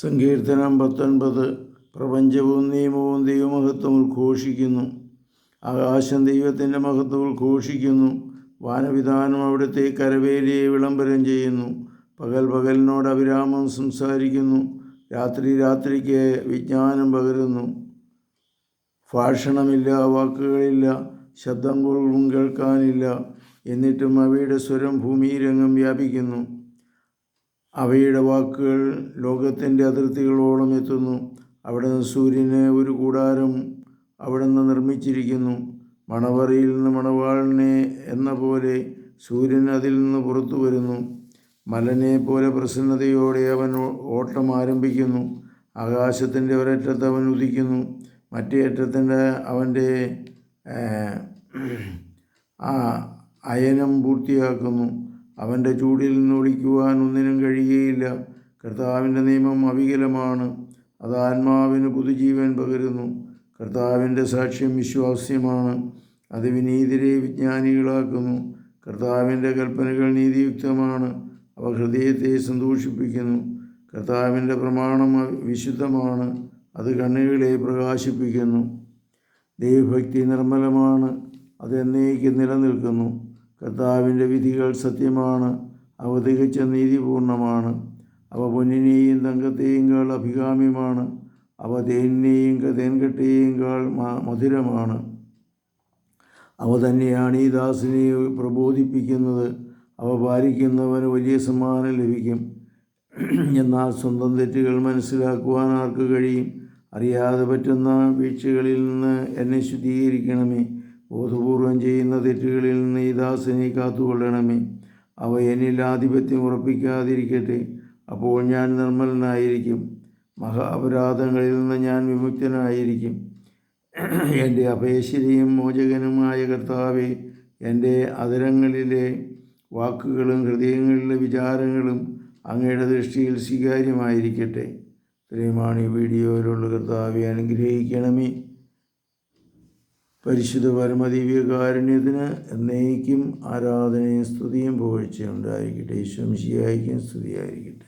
സങ്കീർത്തനം പത്തൊൻപത് പ്രപഞ്ചവും നിയമവും ദൈവമഹത്വം ഉദ്ഘോഷിക്കുന്നു. ആകാശം ദൈവത്തിന്റെ മഹത്വം ഉദ്ഘോഷിക്കുന്നു. വാനവിധാനം അവിടുത്തെ കരവേലിയെ വിളംബരം ചെയ്യുന്നു. പകൽ പകലിനോട് അവിരാമം സംസാരിക്കുന്നു. രാത്രി രാത്രിക്ക് വിജ്ഞാനം പകരുന്നു. ഭാഷണമില്ല വാക്കുകളില്ല ശബ്ദം കേൾക്കാനില്ല. എന്നിട്ടും അവയുടെ സ്വരം ഭൂമിയിലെങ്ങും വ്യാപിക്കുന്നു. അവയുടെ വാക്കുകൾ ലോകത്തിന്റെ അതിർത്തികളോളം എത്തുന്നു. അവിടുന്ന് സൂര്യന് ഒരു കൂടാരം അവിടുന്ന് നിർമ്മിച്ചിരിക്കുന്നു. മണവറയിൽ നിന്ന് മണവാളിനെ എന്ന പോലെ സൂര്യൻ അതിൽ നിന്ന് പുറത്തു വരുന്നു. മലനെ പോലെ പ്രസന്നതയോടെ അവൻ ഓട്ടം ആരംഭിക്കുന്നു. ആകാശത്തിന്റെ ഒരറ്റത്ത് അവൻ ഉദിക്കുന്നു. മറ്റേ അറ്റത്തിന്റെ അവന്റെ ആ അയനം പൂർത്തിയാക്കുന്നു. അവന്റെ ചൂടിൽ നിന്ന് ഒളിക്കുവാൻ ഒന്നിനും കഴിയുകയില്ല. കർത്താവിന്റെ നിയമം അവികലമാണ്. അത് ആത്മാവിന് പുതുജീവൻ പകരുന്നു. കർത്താവിന്റെ സാക്ഷ്യം വിശ്വാസ്യമാണ്. അത് വിനീതരെ വിജ്ഞാനികളാക്കുന്നു. കർത്താവിന്റെ കൽപ്പനകൾ നീതിയുക്തമാണ്. അവ ഹൃദയത്തെ സന്തോഷിപ്പിക്കുന്നു. കർത്താവിന്റെ പ്രമാണം വിശുദ്ധമാണ്. അത് കണ്ണുകളെ പ്രകാശിപ്പിക്കുന്നു. ദൈവഭക്തി നിർമ്മലമാണ്. അത് എന്നേക്കും നിലനിൽക്കുന്നു. കർത്താവിന്റെ വിധികൾ സത്യമാണ് അവ തികച്ച നീതിപൂർണമാണ് അവ പൊന്നിനെയും തങ്കത്തെയും കാൾ അഭികാമ്യമാണ് അവ തേനിനെയും തേൻകട്ടയെയും കാൾ മധുരമാണ്. അവ തന്നെയാണ് ഈ ദാസിനെ പ്രബോധിപ്പിക്കുന്നത് അവ പാലിക്കുന്നവന് വലിയ സമ്മാനം ലഭിക്കും. എന്നാൽ സ്വന്തം തെറ്റുകൾ മനസ്സിലാക്കുവാൻ ആർക്ക് കഴിയും? അറിയാതെ പറ്റുന്ന വീഴ്ചകളിൽ നിന്ന് എന്നെ ശുദ്ധീകരിക്കണമേ. ബോധപൂർവം ചെയ്യുന്ന തെറ്റുകളിൽ നിന്ന് ഈ ദാസനെ കാത്തുകൊള്ളണമേ. അവ എന്നിൽ ആധിപത്യം ഉറപ്പിക്കാതിരിക്കട്ടെ. അപ്പോൾ ഞാൻ നിർമ്മലനായിരിക്കും. മഹാ അപരാധങ്ങളിൽ നിന്ന് ഞാൻ വിമുക്തനായിരിക്കും. എന്റെ അപേശരിയും മോചകനുമായ കർത്താവെ എന്റെ അതരങ്ങളിലെ വാക്കുകളും ഹൃദയങ്ങളിലെ വിചാരങ്ങളും അങ്ങയുടെ ദൃഷ്ടിയിൽ സ്വീകാര്യമായിരിക്കട്ടെ. ഈ വീഡിയോയിലുള്ള കർത്താവെ അനുഗ്രഹിക്കണമേ. പരിശുദ്ധ പരമദിവ്യകാരുണ്യത്തിന് എന്നേക്കും ആരാധനയും സ്തുതിയും പുകഴ്ചയും ഉണ്ടായിരിക്കട്ടെ. ഈശ്വംശിയായിരിക്കും സ്തുതിയായിരിക്കട്ടെ.